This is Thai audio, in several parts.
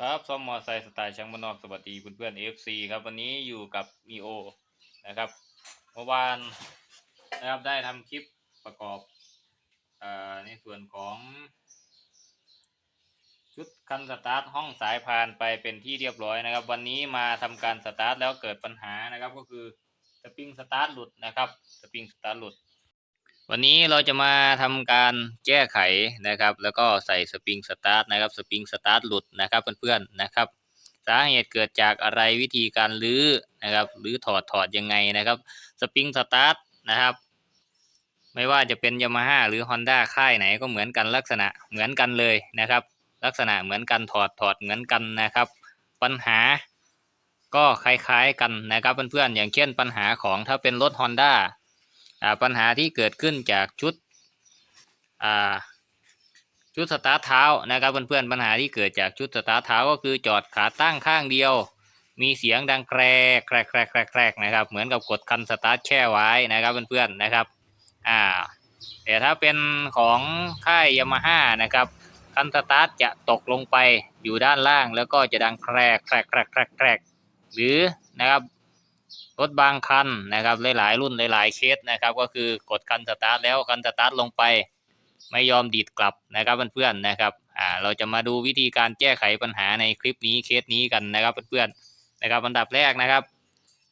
ครับซ่อมมอไซค์สไตล์ช่างบ้านอกสวัสดีเพื่อนๆ FC ครับ วันนี้อยู่กับมีโอนะครับเมื่อวานนะครับได้ทำคลิปประกอบเอ่อในส่วนของชุดคันสตาร์ทห้องสายพานไปเป็นที่เรียบร้อยนะครับ วันนี้มาทำการสตาร์ทแล้วเกิดปัญหานะครับ ก็คือสปริงสตาร์ทหลุดนะครับสปริงสตาร์ทหลุด วันนี้เราจะมาทำการแก้ไขนะครับ แล้วก็ใส่สปริงสตาร์ทนะครับสปริงสตาร์ทหลุดนะครับเพื่อนๆนะครับ สาเหตุเกิดจากอะไรวิธีการลื้อนะครับหรือถอดถอดยังไงนะครับสปริงสตาร์ทนะครับ ไม่ว่าจะเป็นยามาฮ่าหรือ Honda ค่ายไหนก็เหมือนกันลักษณะเหมือนกันเลยนะครับ ลักษณะเหมือนกันถอดถอดเหมือนกันนะครับ ปัญหาก็คล้ายๆกันนะครับเพื่อนๆอย่างเช่นปัญหาของถ้าเป็นรถ Honda อ่า ปัญหาที่เกิดขึ้นจากชุดชุดสตาร์ทเท้านะครับเพื่อนๆปัญหาที่เกิดจากชุดสตาร์ทเท้าก็คือจอดขาตั้งข้างเดียว มีเสียงดังแกรกแกรกแกรกแกรกนะครับเหมือนกับกดคันสตาร์ทแช่ไว้นะครับเพื่อนๆนะครับอ่าแต่ถ้าเป็นของค่ายยามาฮ่านะครับคันสตาร์ทจะตกลงไปอยู่ด้านล่างแล้วก็จะดังแกรกแกรกแกรกแกรกแกรกหรือนะครับ รถบางคันนะครับหลายๆรุ่นหลายๆเคสนะครับ ก็คือกดคันสตาร์ทแล้วคันสตาร์ทลงไป ไม่ยอมดีดกลับนะครับเพื่อนๆนะครับอ่าเราจะมาดูวิธีการแก้ไขปัญหาในคลิปนี้เคสนี้กันนะครับเพื่อนๆนะครับอันดับแรกนะครับ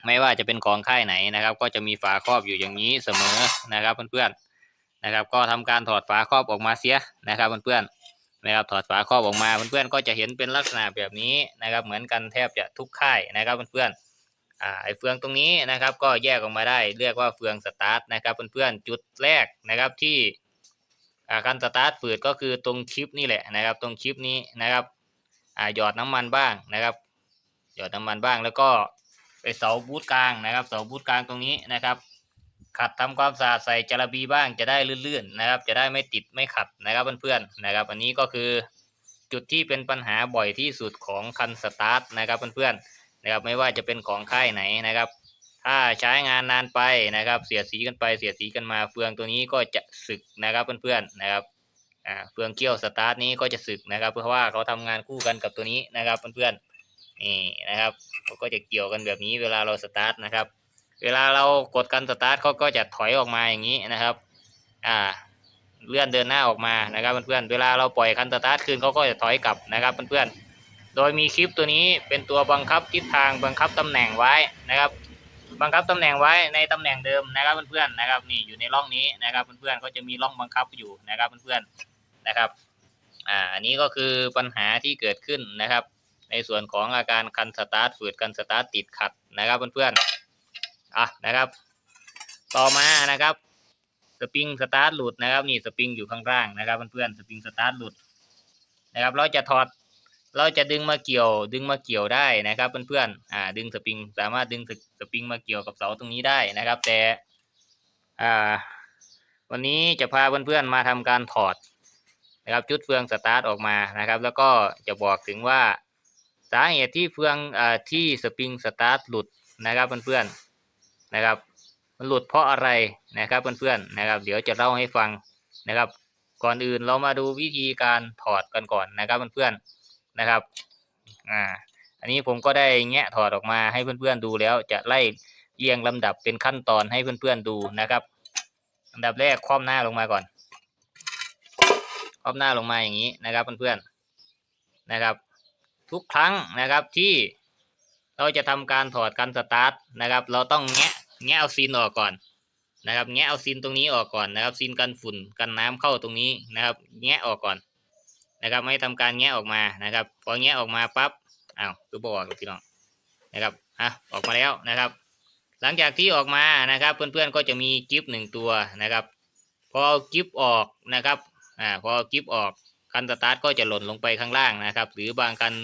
ไม่ว่าจะเป็นของค่ายไหนนะครับ ก็จะมีฝาครอบอยู่อย่างนี้เสมอนะครับเพื่อนๆนะครับ ก็ทำการถอดฝาครอบออกมาเสียนะครับเพื่อนๆนะครับถอดฝาครอบออกมาเพื่อนๆก็จะเห็นเป็นลักษณะแบบนี้นะครับ เหมือนกันแทบจะทุกค่ายนะครับเพื่อนๆ อ่าไอเฟืองตรงนี้นะครับก็แยกออกมาได้เรียกว่าเฟืองสตาร์ทนะครับเพื่อนๆจุดแรกนะครับที่อ่าการสตาร์ทฝืดก็คือตรงชิปนี่แหละนะครับ ตรงชิปนี้นะครับอ่าหยอดน้ำมันบ้างนะครับ หยอดน้ำมันบ้างแล้วก็ไปเสาบูทกลางนะครับเสาบูทกลางตรงนี้นะครับ ขัดทำความสะอาดใส่จาระบีบ้างจะได้ลื่นๆนะครับ จะได้ไม่ติดไม่ขัดนะครับเพื่อนๆนะครับ อันนี้ก็คือจุดที่เป็นปัญหาบ่อยที่สุดของคันสตาร์ทนะครับเพื่อนๆ นะครับไม่ว่าจะเป็นของค่ายไหนนะครับ ถ้าใช้งานนานไปนะครับ เสียสีกันไปเสียสีกันมา เฟืองตัวนี้ก็จะสึกนะครับเพื่อนๆนะครับอ่าเฟืองเกี้ยวสตาร์ทนี้ก็จะสึกนะครับ เพราะว่าเขาทำงานคู่กันกับตัวนี้นะครับเพื่อนๆนี่นะครับเขาก็จะเกี่ยวกันแบบนี้เวลาเราสตาร์ทนะครับ เวลาเรากดกันสตาร์ทเขาก็จะถอยออกมาอย่างนี้นะครับอ่าเลื่อนเดินหน้าออกมานะครับเพื่อนๆเวลาเราปล่อยคันสตาร์ทคืนเขาก็จะถอยกลับนะครับเพื่อนๆ โดยมีคลิปตัวนี้เป็นตัวบังคับทิศทางบังคับตำแหน่งไว้นะครับ บังคับตำแหน่งไว้ในตำแหน่งเดิมนะครับเพื่อนๆนะครับนี่อยู่ในร่องนี้นะครับเพื่อนๆก็จะมีร่องบังคับอยู่นะครับเพื่อนๆนะครับอ่าอันนี้ก็คือปัญหาที่เกิดขึ้นนะครับ ในส่วนของอาการคันสตาร์ทฝืดคันสตาร์ทติดขัดนะครับเพื่อนๆอะนะครับ ต่อมานะครับสปริงสตาร์ทหลุดนะครับนี่สปริงอยู่ข้างล่างนะครับเพื่อนๆสปริงสตาร์ทหลุดนะครับ เราจะถอด เราจะดึงมาเกี่ยว ดึงมาเกี่ยวได้นะครับ เพื่อนๆอ่า ดึงสปริง สามารถดึงสปริงมาเกี่ยวกับเสาตรงนี้ได้นะครับ แต่อ่า วันนี้จะพาเพื่อนๆมาทำการถอดนะครับจุดเฟืองสตาร์ทออกมานะครับ แล้วก็จะบอกถึงว่าสาเหตุที่เฟืองอ่าที่สปริงสตาร์ทหลุดนะครับเพื่อนๆนะครับ มันหลุดเพราะอะไรนะครับเพื่อนๆนะครับ เดี๋ยวจะเล่าให้ฟังนะครับ ก่อนอื่นเรามาดูวิธีการถอดกันก่อนนะครับเพื่อนๆ นะครับ อ่า อันนี้ผมก็ได้แงะถอดออกมาให้เพื่อนๆดูแล้วจะไล่เรียงลำดับเป็นขั้นตอนให้เพื่อนๆดูนะครับอันดับแรกคว่ำหน้าลงมาก่อนคว่ำหน้าลงมาอย่างนี้นะครับเพื่อนๆนะครับ ทุกครั้งนะครับที่เราจะทำการถอดการสตาร์ทนะครับ เราต้องแงะแงะเอาซีนออกก่อนนะครับ แงะเอาซีนตรงนี้ออกก่อนนะครับซีนกันฝุ่นกันน้ำเข้าตรงนี้นะครับ แงะออกก่อน นะครับ ไม่ทำการแงะออกมานะครับ พอแงะออกมาปั๊บอ้าวคือบอกพี่น้องนะครับอะออกมาแล้วนะครับ หลังจากที่ออกมานะครับ เพื่อนๆก็จะมีกิฟหนึ่งตัวนะครับ พอเอากิฟออกนะครับอ่าพอเอากิฟออกคันสตาร์ทก็จะหล่นลงไปข้างล่างนะครับ หรือบางคัน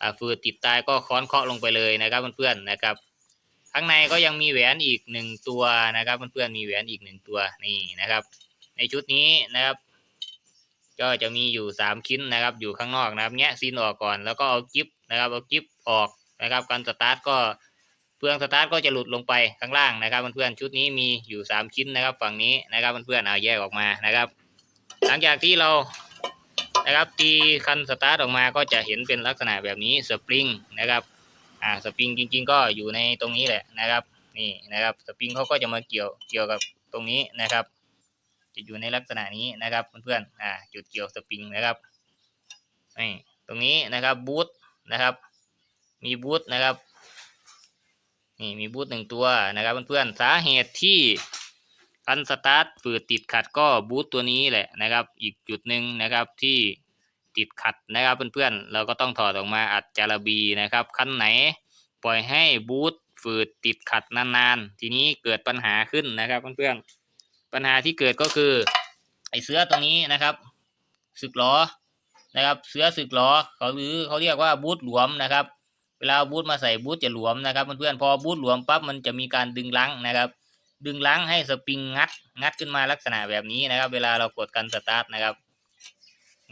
อ่าฟืดติดตายก็ค้อนเคาะลงไปเลยนะครับเพื่อนๆนะครับ ข้างในก็ยังมีแหวนอีกหนึ่งตัวนะครับเพื่อนๆมีแหวนอีกหนึ่งตัวนี่นะครับ ในชุดนี้นะครับ ก็จะมีอยู่สามชิ้นนะครับ อยู่ข้างนอกนะครับแงะซีนออกก่อนแล้วก็เอากิฟนะครับเอากิฟออกนะครับการสตาร์ทก็เฟืองสตาร์ทก็จะหลุดลงไปข้างล่างนะครับเพื่อนๆชุดนี้มีอยู่สามชิ้นนะครับ ฝั่งนี้นะครับเพื่อนๆเอาแยกออกมานะครับ หลังจากที่เรานนะครับตีคันสตาร์ทออกมาก็จะเห็นเป็นลักษณะแบบนี้สปริงนะครับอ่าสปริงจริง ๆ ก็อยู่ในตรงนี้แหละนะครับนี่นะครับสปริงเขาก็จะมาเกี่ยวเกี่ยวกับตรงนี้นะครับ จะอยู่ในลักษณะนี้นะครับเพื่อนๆอ่าจุดเกี่ยวสปริงนะครับนี่ตรงนี้นะครับบูทนะครับ มีบูทนะครับนี่มีบูทหนึ่งตัวนะครับเพื่อนๆสาเหตุที่คันสตาร์ทฝืดติดขัดก็บูทตัวนี้แหละนะครับ อีกจุดหนึ่งนะครับที่ติดขัดนะครับเพื่อนๆเราก็ต้องถอดออกมาอัดจาระบีนะครับคันไหนปล่อยให้บูทฝืดติดขัดนานๆ ทีนี้เกิดปัญหาขึ้นนะครับเพื่อนๆ ปัญหาที่เกิดก็คือ ไอเสื้อตรงนี้นะครับ สึกล้อนะครับ เสื้อสึกล้อเขาหรือเขาเรียกว่าบูทหลวมนะครับ เวลาบูทมาใส่บูทจะหลวมนะครับเพื่อนๆพอบูทหลวมปั๊บมันจะมีการดึงลังนะครับ ดึงลังให้สปริงงัด งัดขึ้นมาลักษณะแบบนี้นะครับ เวลาเรากดกันสตาร์ทนะครับ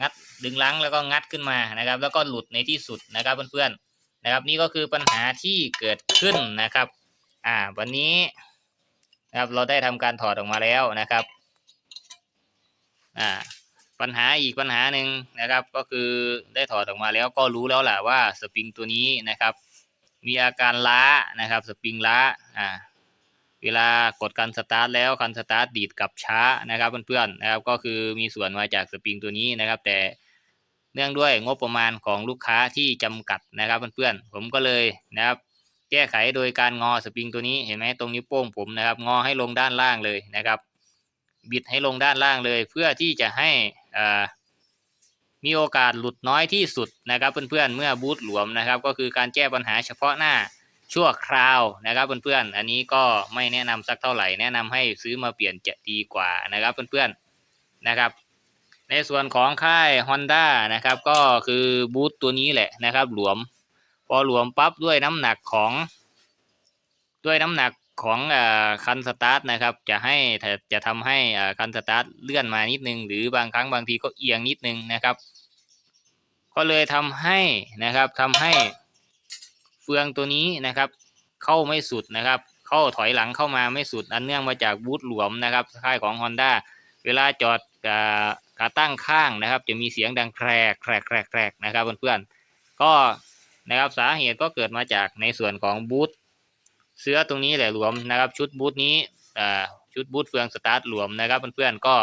งัดดึงลังแล้วก็งัดขึ้นมานะครับ แล้วก็หลุดในที่สุดนะครับเพื่อนๆนะครับ นี่ก็คือปัญหาที่เกิดขึ้นนะครับ อ่า วันนี้ นะครับเราได้ทำการถอดออกมาแล้วนะครับอ่าปัญหาอีกปัญหาหนึ่งนะครับ ก็คือได้ถอดออกมาแล้วก็รู้แล้วแหละว่าสปริงตัวนี้นะครับ มีอาการล้านะครับ สปริงล้าอ่าเวลากดกันสตาร์ทแล้วคันสตาร์ทดีดกลับช้านะครับเพื่อนๆนะครับก็คือมีส่วนมาจากสปริงตัวนี้นะครับ แต่เนื่องด้วยงบประมาณของลูกค้าที่จำกัดนะครับเพื่อนๆผมก็เลยนะครับ แก้ไขโดยการงอสปริงตัวนี้เห็นไหมตรงนิ้วโป้งผมนะครับ งอให้ลงด้านล่างเลยนะครับ บิดให้ลงด้านล่างเลย เพื่อที่จะให้อ่ามีโอกาสหลุดน้อยที่สุดนะครับ เพื่อนๆเมื่อบูทหลวมนะครับ ก็คือการแก้ปัญหาเฉพาะหน้าชั่วคราวนะครับเพื่อนๆ อันนี้ก็ไม่แนะนำสักเท่าไหร่แนะนำให้ซื้อมาเปลี่ยนจะดีกว่านะครับเพื่อนๆนะครับ ในส่วนของค่าย Honda นะครับก็คือบูทตัวนี้แหละนะครับหลวม พอหลวมปั๊บด้วยน้ำหนักของ ด้วยน้ำหนักของอคันสตาร์ทนะครับ จะให้จะทำให้คันสตาร์ทเลื่อนมานิดนึง หรือบางครั้งบางทีก็เอียงนิดนึงนะครับ ก็เลยทำให้นะครับทำให้เฟืองตัวนี้นะครับ เข้าไม่สุดนะครับ เข้าถอยหลังเข้ามาไม่สุด อันเนื่องมาจากบูทหลวมนะครับค่ายของ Honda เวลาจอดอ่าขาตั้งข้างนะครับ จะมีเสียงดังแครกแครกแครกแครกนะครับเพื่อนๆก็ นะครับสาเหตุก็เกิดมาจากในส่วนของบูทเสื้อตรงนี้แหละหลวมนะครับ ชุดบูทนี้อ่าชุดบูทเฟืองสตาร์ทหลวมนะครับเพื่อนๆก็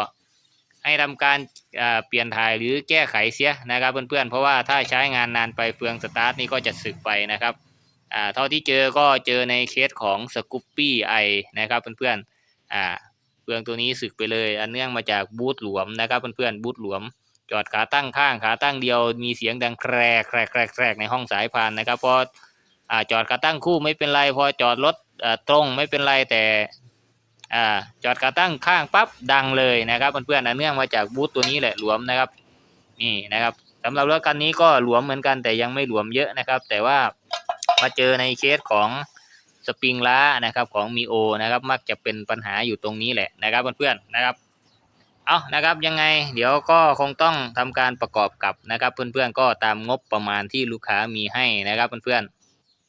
ให้ทำการอ่าเปลี่ยนถ่ายหรือแก้ไขเสียนะครับเพื่อนๆเพราะว่าถ้าใช้งานนานไปเฟืองสตาร์ทนี่ก็จะสึกไปนะครับอ่าเท่าที่เจอก็เจอในเคสของสกูปปี้ไอนะครับเพื่อนๆอ่าเฟืองตัวนี้สึกไปเลย อันเนื่องมาจากบูทหลวมนะครับเพื่อนๆบูทหลวม จอดขาตั้งข้างขาตั้งเดียว มีเสียงดังแครกแครกแครกแครกในห้องสายพานนะครับพออ่าจอดขาตั้งคู่ไม่เป็นไร พอจอดรถอ่าตรงไม่เป็นไรแต่อ่าจอดขาตั้งข้างปั๊บดังเลยนะครับเพื่อนๆอันเนื่องมาจากบูธตัวนี้แหละหลวมนะครับนี่นะครับสำหรับรถคันนี้ก็หลวมเหมือนกันแต่ยังไม่หลวมเยอะนะครับ แต่ว่ามาเจอในเคสของสปริงล้านะครับของมีโอนะครับมักจะเป็นปัญหาอยู่ตรงนี้แหละนะครับเพื่อนๆนะครับ เอานะครับยังไงเดี๋ยวก็คงต้องทำการประกอบกับนะครับ เพื่อนๆก็ตามงบประมาณที่ลูกค้ามีให้นะครับเพื่อน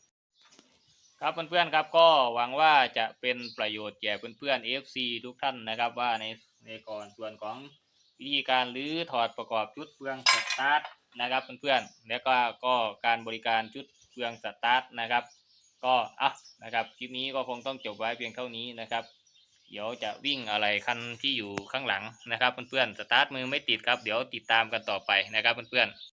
ๆครับเพื่อนๆครับก็หวังว่าจะเป็นประโยชน์แก่เพื่อนๆ FC ทุกท่านนะครับ ว่าในในก่อนส่วนของวิธีการหรือถอดประกอบชุดเฟืองสตาร์ทนะครับเพื่อนๆแล้วก็ก็การบริการชุดเฟืองสตาร์ทนะครับ ก็อะนะครับคลิปนี้ก็คงต้องจบไว้เพียงเท่านี้นะครับ เดี๋ยวจะวิ่งอะไรคันที่อยู่ข้างหลังนะครับเพื่อนๆสตาร์ทมือไม่ติดครับ เดี๋ยวติดตามกันต่อไปนะครับเพื่อนๆ